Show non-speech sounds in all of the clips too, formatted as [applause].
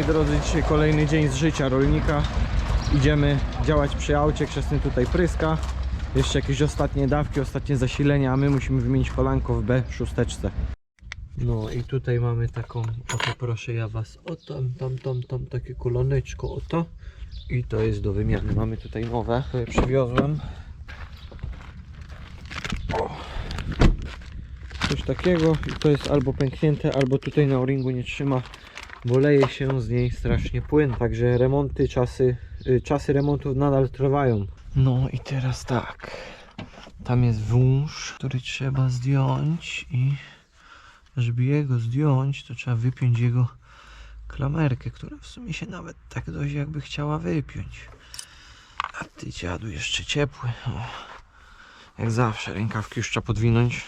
moi drodzy, dzisiaj kolejny dzień z życia rolnika. Idziemy działać przy aucie, Krzesny tutaj pryska. Jeszcze jakieś ostatnie dawki, ostatnie zasilenia, a my musimy wymienić kolanko w B6. No i tutaj mamy taką, oto proszę ja was, o tam, tam, tam, tam, takie koloneczko, oto. I to jest do wymiany. Mamy tutaj nowe, które przywiozłem. O. Coś takiego i to jest albo pęknięte, albo tutaj na o-ringu nie trzyma, bo leje się z niej strasznie płyn. Także remonty, czasy, y, czasy remontów nadal trwają. No i teraz tak. Tam jest wąż, który trzeba zdjąć i żeby jego zdjąć, to trzeba wypiąć jego klamerkę, która w sumie się nawet tak dość jakby chciała wypiąć. A ty dziadu jeszcze ciepły. O. Jak zawsze rękawki już trzeba podwinąć.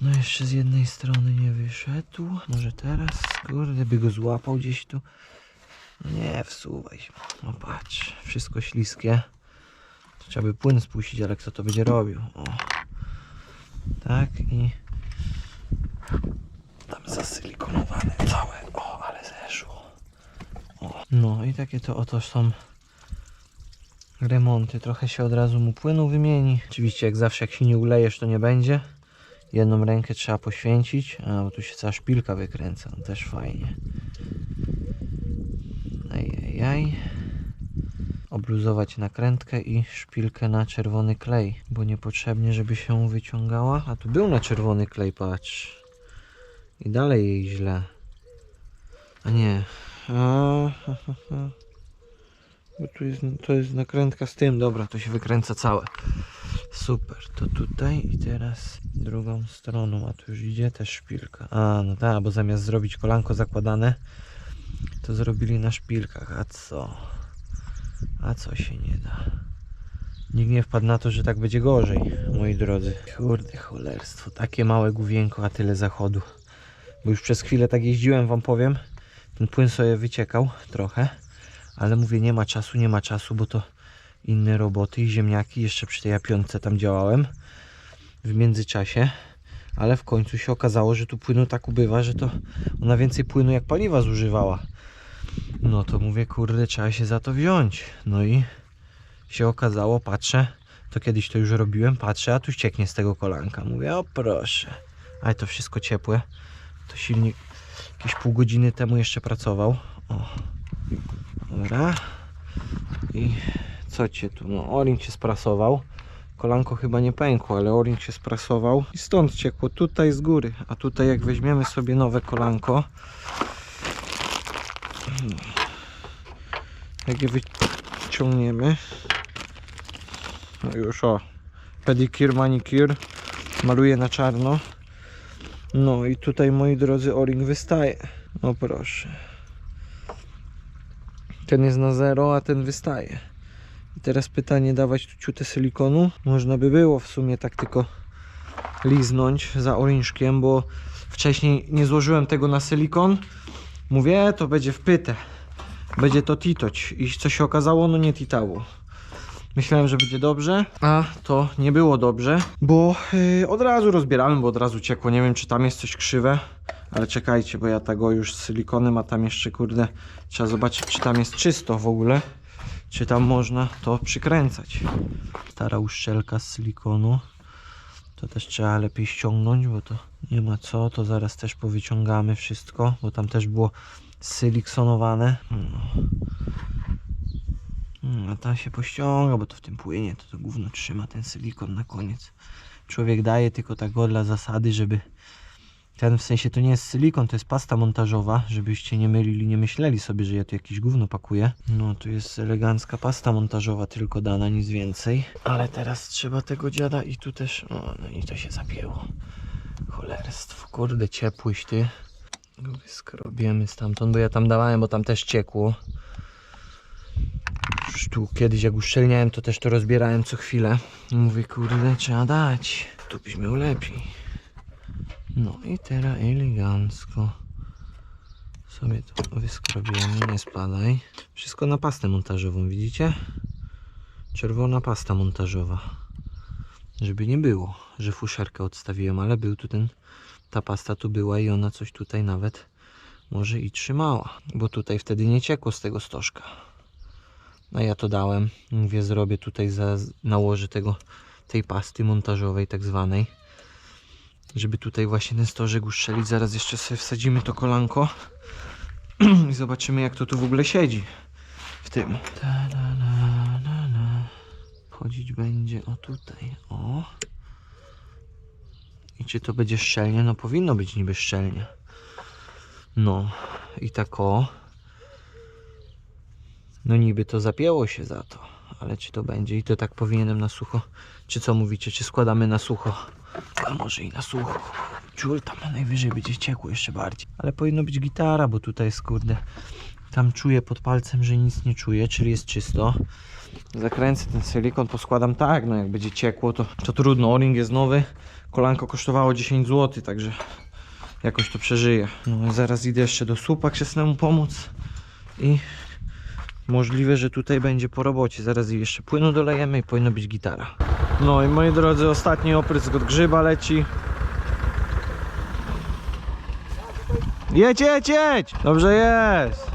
No jeszcze z jednej strony nie wyszedł. Może teraz, kurde, by go złapał gdzieś tu. No nie, wsuwaj się. No patrz, wszystko śliskie. Trzeba by płyn spuścić, ale kto to będzie robił? O. Tak i tam zasylikonowane całe. O, ale zeszło. O. No i takie to oto są remonty. Trochę się od razu mu płynu wymieni. Oczywiście jak zawsze jak się nie ulejesz to nie będzie. Jedną rękę trzeba poświęcić, a bo tu się cała szpilka wykręca, no też fajnie. Ajajaj. Obluzować nakrętkę i szpilkę na czerwony klej, bo niepotrzebnie, żeby się wyciągała. A tu był na czerwony klej, patrz. I dalej jej źle. A nie. A, ha, ha, ha. Bo tu jest, to jest nakrętka z tym, dobra, to się wykręca całe. Super, to tutaj i teraz drugą stroną, a tu już idzie też szpilka. A, no tak, bo zamiast zrobić kolanko zakładane, to zrobili na szpilkach. A co? A co się nie da? Nikt nie wpadł na to, że tak będzie gorzej, moi drodzy. Kurde cholerstwo, takie małe główienko, a tyle zachodu. Bo już przez chwilę tak jeździłem, wam powiem. Ten płyn sobie wyciekał trochę, ale mówię, nie ma czasu, nie ma czasu, bo to inne roboty i ziemniaki. Jeszcze przy tej apionce tam działałem w międzyczasie, ale w końcu się okazało, że tu płynu tak ubywa, że to ona więcej płynu jak paliwa zużywała. No to mówię, kurde, trzeba się za to wziąć. No i się okazało, patrzę, to kiedyś to już robiłem, patrzę, a tu ścieknie z tego kolanka. Mówię, o proszę. Ale to wszystko ciepłe. To silnik jakieś pół godziny temu jeszcze pracował. O. Dobra. I co cię tu? No, się sprasował. Kolanko chyba nie pękło, ale o-ring się sprasował. I stąd ciekło, tutaj z góry. A tutaj jak weźmiemy sobie nowe kolanko, jak je wyciągniemy, no już o, pedicure, manicure, maluję na czarno. No i tutaj moi drodzy o-ring wystaje. No proszę. Ten jest na zero, a ten wystaje. I teraz pytanie, dawać tu ciutę silikonu? Można by było w sumie tak tylko liznąć za orężkiem, bo wcześniej nie złożyłem tego na silikon. Mówię, to będzie wpyte. Będzie to titoć. I co się okazało? No nie titało. Myślałem, że będzie dobrze, a to nie było dobrze, bo yy, od razu rozbierałem, bo od razu ciekło. Nie wiem, czy tam jest coś krzywe, ale czekajcie, bo ja tego już z silikonem, a tam jeszcze, kurde, trzeba zobaczyć, czy tam jest czysto w ogóle, czy tam można to przykręcać. Stara uszczelka z silikonu, to też trzeba lepiej ściągnąć, bo to nie ma co, to zaraz też powyciągamy wszystko, bo tam też było siliksonowane. No. Mm, A ta się pościąga, bo to w tym płynie, to to gówno trzyma ten silikon na koniec. Człowiek daje tylko tak dla zasady, żeby ten w sensie to nie jest silikon, to jest pasta montażowa, żebyście nie mylili, nie myśleli sobie, że ja tu jakieś gówno pakuję. No tu jest elegancka pasta montażowa tylko dana, nic więcej. Ale teraz trzeba tego dziada i tu też, o no i to się zapięło. Cholerstwo, kurde ciepłyś ty. Skrobiemy stamtąd, bo ja tam dawałem, bo tam też ciekło. Już tu kiedyś jak uszczelniałem, to też to rozbierałem co chwilę. Mówię, kurde, trzeba dać. Tu byś miał lepiej. No i teraz elegancko sobie to wyskrobiemy, nie spadaj. Wszystko na pastę montażową, widzicie? Czerwona pasta montażowa. Żeby nie było, że fuszerkę odstawiłem, ale był tu ten ta pasta tu była i ona coś tutaj nawet może i trzymała, bo tutaj wtedy nie ciekło z tego stożka. No ja to dałem, mówię zrobię tutaj za, nałożę tego, tej pasty montażowej tak zwanej, żeby tutaj właśnie ten stożek uszczelić. Zaraz jeszcze sobie wsadzimy to kolanko [clears throat] i zobaczymy jak to tu w ogóle siedzi w tym. Ta-da-da-da-da. Wchodzić będzie o tutaj, o. I czy to będzie szczelnie? No powinno być niby szczelnie. No i tak o. No niby to zapięło się za to, ale czy to będzie i to tak powinienem na sucho? Czy co mówicie, czy składamy na sucho? A może i na sucho. Ciul tam najwyżej będzie ciekło jeszcze bardziej. Ale powinno być gitara, bo tutaj jest kurde. Tam czuję pod palcem, że nic nie czuję, czyli jest czysto. Zakręcę ten silikon, poskładam tak, no jak będzie ciekło to, to trudno. O-ring jest nowy, kolanko kosztowało 10 zł, także jakoś to przeżyję. No zaraz idę jeszcze do słupa krzesnemu pomóc i możliwe, że tutaj będzie po robocie. Zaraz jeszcze płynu dolejemy i powinno być gitara. No i moi drodzy, ostatni oprysk od grzyba leci. Jedź, jedź, jedź! Dobrze jest!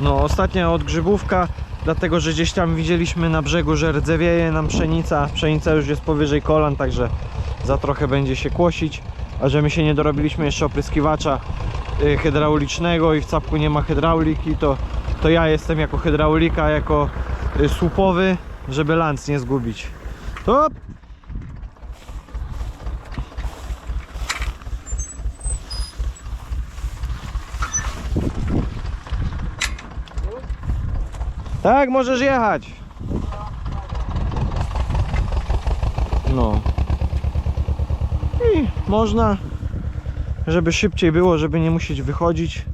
No, ostatnia odgrzybówka, dlatego że gdzieś tam widzieliśmy na brzegu, że rdzewieje nam pszenica. Pszenica już jest powyżej kolan, także za trochę będzie się kłosić. A że my się nie dorobiliśmy jeszcze opryskiwacza y, hydraulicznego i w capku nie ma hydrauliki, to, to ja jestem jako hydraulika, jako y, słupowy, żeby lanc nie zgubić. Hop! Tak, możesz jechać. No. I można, żeby szybciej było, żeby nie musieć wychodzić.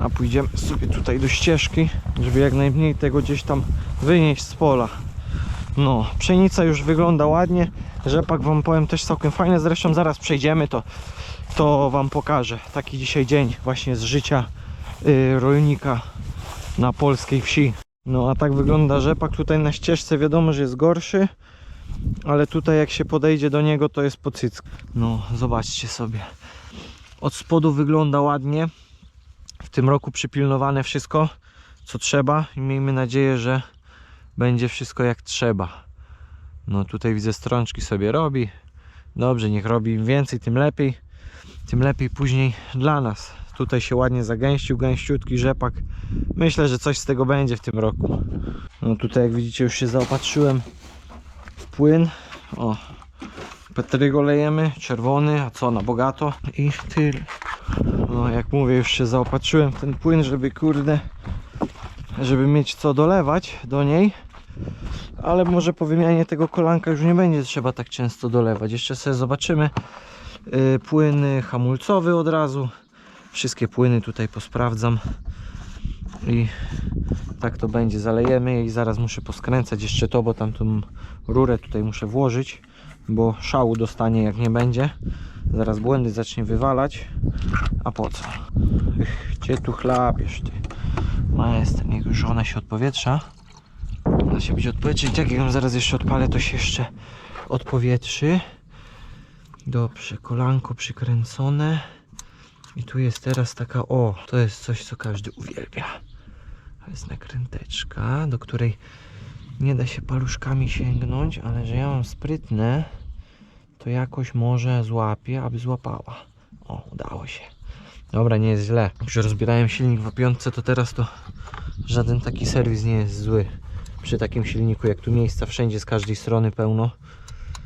A pójdziemy sobie tutaj do ścieżki, żeby jak najmniej tego gdzieś tam wynieść z pola. No, pszenica już wygląda ładnie. Rzepak wam powiem też całkiem fajny. Zresztą zaraz przejdziemy to, to wam pokażę. Taki dzisiaj dzień właśnie z życia y, rolnika na polskiej wsi. No a tak wygląda rzepak tutaj na ścieżce wiadomo, że jest gorszy ale tutaj jak się podejdzie do niego to jest pocyck. No zobaczcie sobie od spodu wygląda ładnie w tym roku przypilnowane wszystko co trzeba i miejmy nadzieję, że będzie wszystko jak trzeba. No tutaj widzę strączki sobie robi. Dobrze, niech robi im więcej tym lepiej. Tym lepiej później dla nas. Tutaj się ładnie zagęścił, gęściutki rzepak. Myślę, że coś z tego będzie w tym roku. No tutaj jak widzicie już się zaopatrzyłem w płyn. O Petrygo lejemy, czerwony, a co na bogato? I tyle no jak mówię już się zaopatrzyłem w ten płyn, żeby kurde żeby mieć co dolewać do niej. Ale może po wymianie tego kolanka już nie będzie trzeba tak często dolewać. Jeszcze sobie zobaczymy yy, płyn hamulcowy od razu. Wszystkie płyny tutaj posprawdzam. I tak to będzie, zalejemy je i zaraz muszę poskręcać jeszcze to, bo tamtą rurę tutaj muszę włożyć bo szału dostanie jak nie będzie zaraz błędy zacznie wywalać. A po co? Ech, gdzie tu chlapiesz ty? No jestem, jak już żona się odpowietrza. Ona się będzie odpowietrzyć, tak jak ją zaraz jeszcze odpalę to się jeszcze odpowietrzy. Dobrze, kolanko przykręcone. I tu jest teraz taka, o, to jest coś co każdy uwielbia. To jest nakręteczka, do której nie da się paluszkami sięgnąć, ale że ja mam sprytne, to jakoś może złapię, aby złapała. O, udało się. Dobra, nie jest źle. Już rozbierałem silnik w apiątce, to teraz to żaden taki serwis nie jest zły. Przy takim silniku, jak tu miejsca wszędzie z każdej strony pełno.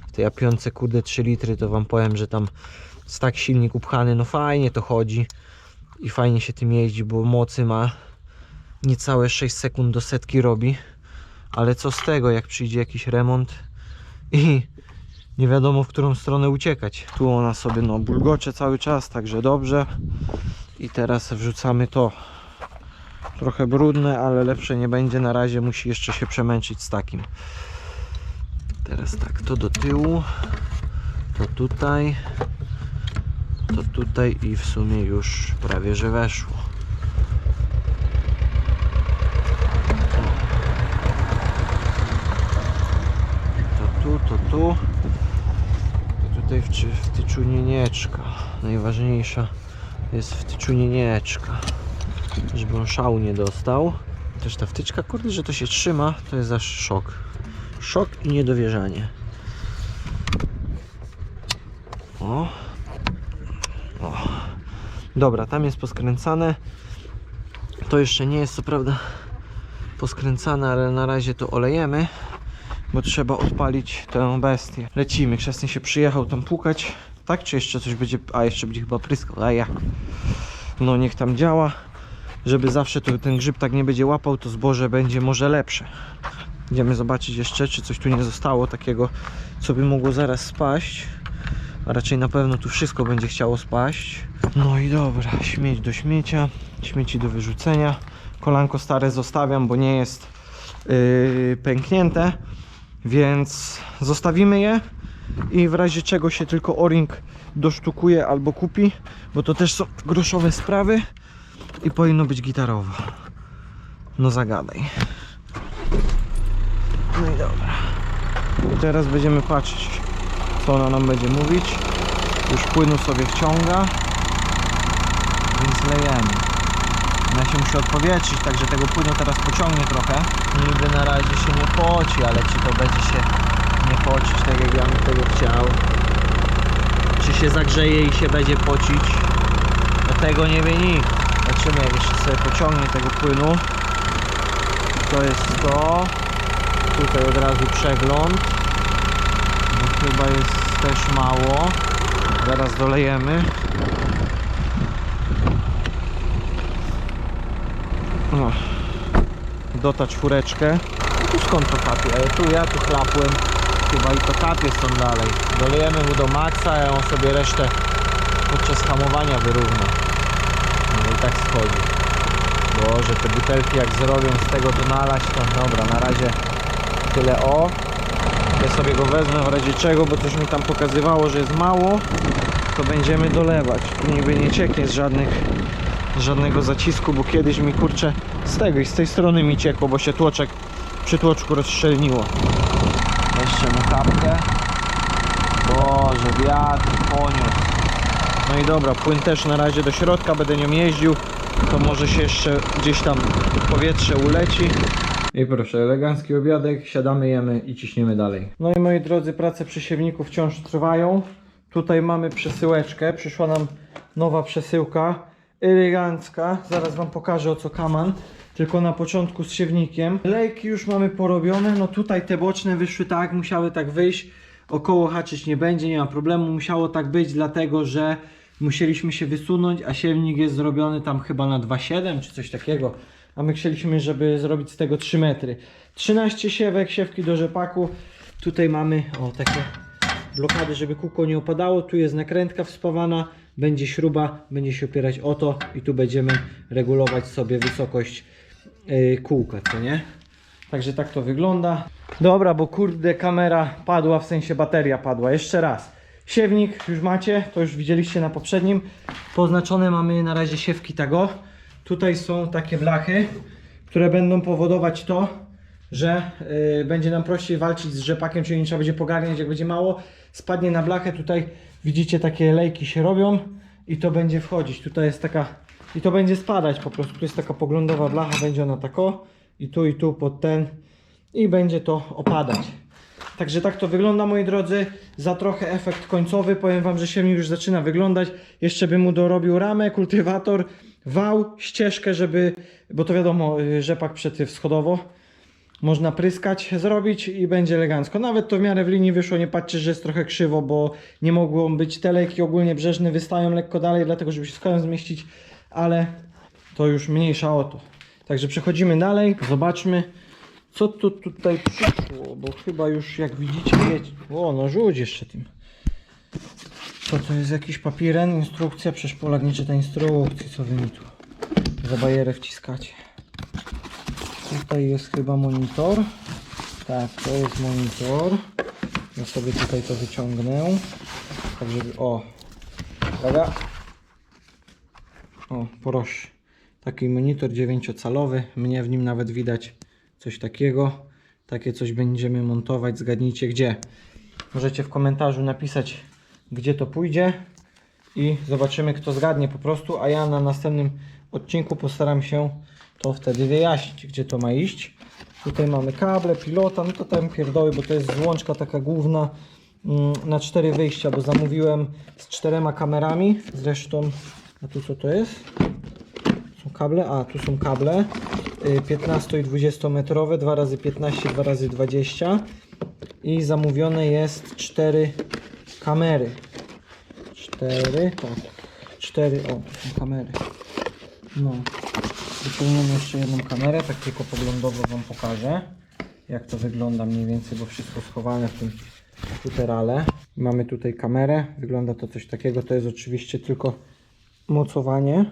W tej apiątce, kurde, 3 litry, to wam powiem, że tam z tak silnik upchany, no fajnie to chodzi. I fajnie się tym jeździ, bo mocy ma niecałe 6 sekund do setki robi ale co z tego jak przyjdzie jakiś remont i nie wiadomo w którą stronę uciekać. Tu ona sobie no bulgocze cały czas także dobrze. I teraz wrzucamy to. Trochę brudne ale lepsze nie będzie. Na razie musi jeszcze się przemęczyć z takim. Teraz tak to do tyłu to tutaj to tutaj i w sumie już prawie że weszło. To tu, to tu. Tutaj w wtyczunienieczka. Najważniejsza jest wtyczunienieczka. Żeby on szału nie dostał. Też ta wtyczka, kurde, że to się trzyma, to jest aż szok. Szok i niedowierzanie. O. O. Dobra, tam jest poskręcane. To jeszcze nie jest co prawda poskręcane, ale na razie to olejemy, bo trzeba odpalić tę bestię. Lecimy. Krzesny się przyjechał tam pukać. Tak, czy jeszcze coś będzie. A jeszcze będzie chyba pryskał. A jak? No niech tam działa. Żeby zawsze to, ten grzyb tak nie będzie łapał, to zboże będzie może lepsze. Idziemy zobaczyć jeszcze, czy coś tu nie zostało takiego, co by mogło zaraz spaść. A raczej na pewno tu wszystko będzie chciało spaść. No i dobra, śmieć do śmiecia, śmieci do wyrzucenia. Kolanko stare zostawiam, bo nie jest yy, pęknięte, więc zostawimy je i w razie czego się tylko o-ring dosztukuje albo kupi, bo to też są groszowe sprawy i powinno być gitarowo. No zagadaj. No i dobra. I teraz będziemy patrzeć, co ona nam będzie mówić. Już płynu sobie wciąga, więc lejemy. Ja się muszę odpowietrzyć, także tego płynu teraz pociągnie trochę. Niby na razie się nie poci, ale czy to będzie się nie pocić tak jak ja bym tego chciał? Czy się zagrzeje i się będzie pocić? No tego nie wie nikt. Zobaczymy jak jeszcze sobie pociągnie tego płynu. To jest to. Tutaj od razu przegląd. Bo chyba jest też mało. Zaraz dolejemy. O. Dota czwóreczkę. No tu skąd to kapie? Ale tu ja tu chlapłem. Chyba i to kapie stąd dalej. Dolejemy mu do maksa, a on sobie resztę podczas hamowania wyrówna. No i tak schodzi. Boże, te butelki jak zrobią z tego to nalać, to dobra, na razie tyle o. Ja sobie go wezmę w razie czego, bo coś mi tam pokazywało, że jest mało. To będziemy dolewać. Tu niby nie cieknie z żadnych, żadnego zacisku, bo kiedyś mi kurczę z tego i z tej strony mi ciekło, bo się tłoczek przy tłoczku rozszczelniło. Jeszcze mu kapkę. Boże, wiatr poniósł. No i dobra, płyn też na razie do środka, będę nią jeździł. To może się jeszcze gdzieś tam powietrze uleci. I proszę, elegancki obiadek, siadamy, jemy i ciśniemy dalej. No i moi drodzy, prace przesiewników wciąż trwają. Tutaj mamy przesyłeczkę, przyszła nam nowa przesyłka, elegancka. Zaraz Wam pokażę o co kaman. Tylko na początku z siewnikiem. Lejki już mamy porobione, no tutaj te boczne wyszły tak, musiały tak wyjść. Około haczyć nie będzie, nie ma problemu. Musiało tak być, dlatego że musieliśmy się wysunąć, a siewnik jest zrobiony tam chyba na 2,7 czy coś takiego. A my chcieliśmy, żeby zrobić z tego 3 metry. 13 siewek, siewki do rzepaku. Tutaj mamy o takie blokady, żeby kółko nie opadało. Tu jest nakrętka wspawana, będzie śruba, będzie się opierać o to i tu będziemy regulować sobie wysokość yy, kółka, co nie? Także tak to wygląda. Dobra, bo kurde kamera padła, w sensie bateria padła. Jeszcze raz. Siewnik już macie, to już widzieliście na poprzednim. Poznaczone mamy na razie siewki tego. Tutaj są takie blachy, które będą powodować to, że y, będzie nam prościej walczyć z rzepakiem, czyli nie trzeba będzie pogarniać, jak będzie mało. Spadnie na blachę, tutaj widzicie takie lejki się robią i to będzie wchodzić. Tutaj jest taka, i to będzie spadać po prostu. Tu jest taka poglądowa blacha, będzie ona tako i tu i tu pod ten i będzie to opadać. Także tak to wygląda moi drodzy. Za trochę efekt końcowy. Powiem wam, że siewnik już zaczyna wyglądać. Jeszcze bym mu dorobił ramę, kultywator, wał, ścieżkę, żeby, bo to wiadomo, y, rzepak przeciwschodowo. Można pryskać, zrobić i będzie elegancko. Nawet to w miarę w linii wyszło, nie patrzcie, że jest trochę krzywo, bo nie mogą być te lejki ogólnie brzeżne, wystają lekko dalej, dlatego żeby się skołem zmieścić, ale to już mniejsza o to. Także przechodzimy dalej, zobaczmy co tu tutaj przyszło, bo chyba już jak widzicie wiecie. O, no rzuć jeszcze tym. Co to jest jakiś papiren? Instrukcja? Przecież Polak nie czyta instrukcji, co wy mi tu za bajerę wciskacie. Tutaj jest chyba monitor. Tak, to jest monitor. Ja sobie tutaj to wyciągnę. Tak żeby, o. Uwaga. O, proszę. Taki monitor 9-calowy. Mnie w nim nawet widać coś takiego. Takie coś będziemy montować. Zgadnijcie gdzie. Możecie w komentarzu napisać gdzie to pójdzie i zobaczymy kto zgadnie po prostu, a ja na następnym odcinku postaram się to wtedy wyjaśnić, gdzie to ma iść. Tutaj mamy kable, pilota, no to tam pierdoły, bo to jest złączka taka główna mm, na cztery wyjścia, bo zamówiłem z czterema kamerami, zresztą, a tu co to jest? Są kable? A, tu są kable. y, 15 i 20 metrowe, 2 razy 15, 2 razy 20 i zamówione jest 4 kamery. 4, tak. 4, o, tu są kamery. No. Wyciągniemy jeszcze jedną kamerę, tak tylko poglądowo Wam pokażę, jak to wygląda mniej więcej, bo wszystko schowane w tym futerale. Mamy tutaj kamerę, wygląda to coś takiego, to jest oczywiście tylko mocowanie,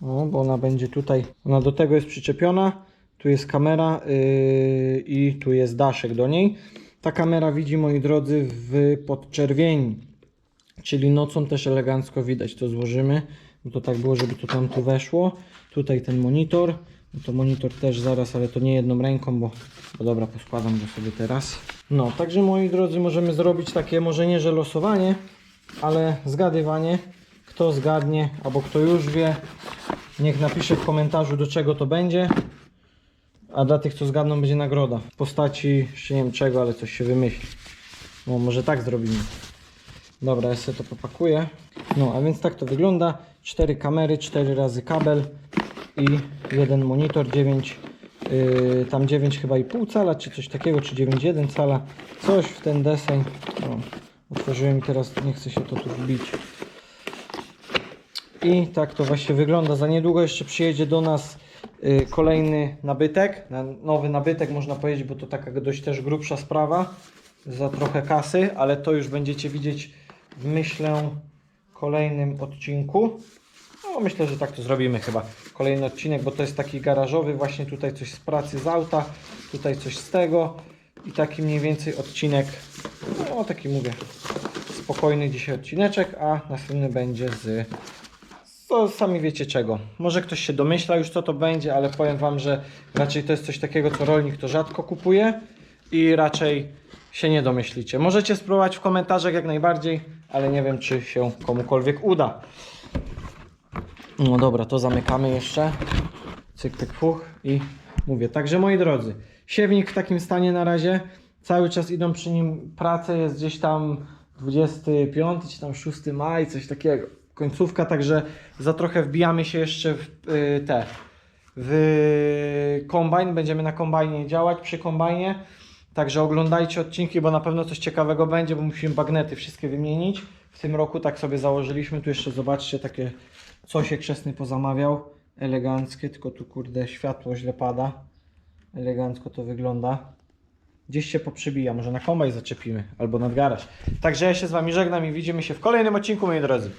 o, bo ona będzie tutaj, ona do tego jest przyczepiona, tu jest kamera yy, i tu jest daszek do niej. Ta kamera widzi, moi drodzy, w podczerwieni, czyli nocą też elegancko widać, to złożymy, bo to tak było, żeby to tam tu weszło. Tutaj ten monitor, no to monitor też zaraz, ale to nie jedną ręką, bo, bo dobra, poskładam go sobie teraz. No, także moi drodzy, możemy zrobić takie, może nie że losowanie, ale zgadywanie. Kto zgadnie, albo kto już wie, niech napisze w komentarzu do czego to będzie. A dla tych, co zgadną, będzie nagroda. W postaci, jeszcze nie wiem czego, ale coś się wymyśli. No, może tak zrobimy. Dobra, ja sobie to popakuję. No, a więc tak to wygląda. Cztery kamery, cztery razy kabel i jeden monitor, 9, yy, tam 9 chyba i pół cala, czy coś takiego, czy 9,1 cala. Coś w ten deseń. Otworzyłem i teraz nie chce się to tu wbić. I tak to właśnie wygląda. Za niedługo jeszcze przyjedzie do nas y, kolejny nabytek. Na- Nowy nabytek można powiedzieć, bo to taka dość też grubsza sprawa. Za trochę kasy, ale to już będziecie widzieć myślę kolejnym odcinku. No myślę, że tak to zrobimy chyba. Kolejny odcinek, bo to jest taki garażowy, właśnie tutaj coś z pracy z auta, tutaj coś z tego i taki mniej więcej odcinek, no taki mówię, spokojny dzisiaj odcineczek, a następny będzie z to sami wiecie czego. Może ktoś się domyśla już co to będzie, ale powiem Wam, że raczej to jest coś takiego, co rolnik to rzadko kupuje i raczej się nie domyślicie. Możecie spróbować w komentarzach jak najbardziej, ale nie wiem, czy się komukolwiek uda. No dobra, to zamykamy jeszcze. Cyk, pyk, fuch i mówię. Także moi drodzy, siewnik w takim stanie na razie. Cały czas idą przy nim prace, jest gdzieś tam 25 czy tam 6 maj, coś takiego. Końcówka, także za trochę wbijamy się jeszcze w y, te w kombajn. Będziemy na kombajnie działać przy kombajnie. Także oglądajcie odcinki, bo na pewno coś ciekawego będzie, bo musimy bagnety wszystkie wymienić. W tym roku tak sobie założyliśmy. Tu jeszcze zobaczcie takie coś się krzesny pozamawiał. Eleganckie, tylko tu kurde światło źle pada. Elegancko to wygląda. Gdzieś się poprzybija, może na kombajn zaczepimy albo nad garaż. Także ja się z Wami żegnam i widzimy się w kolejnym odcinku, moi drodzy.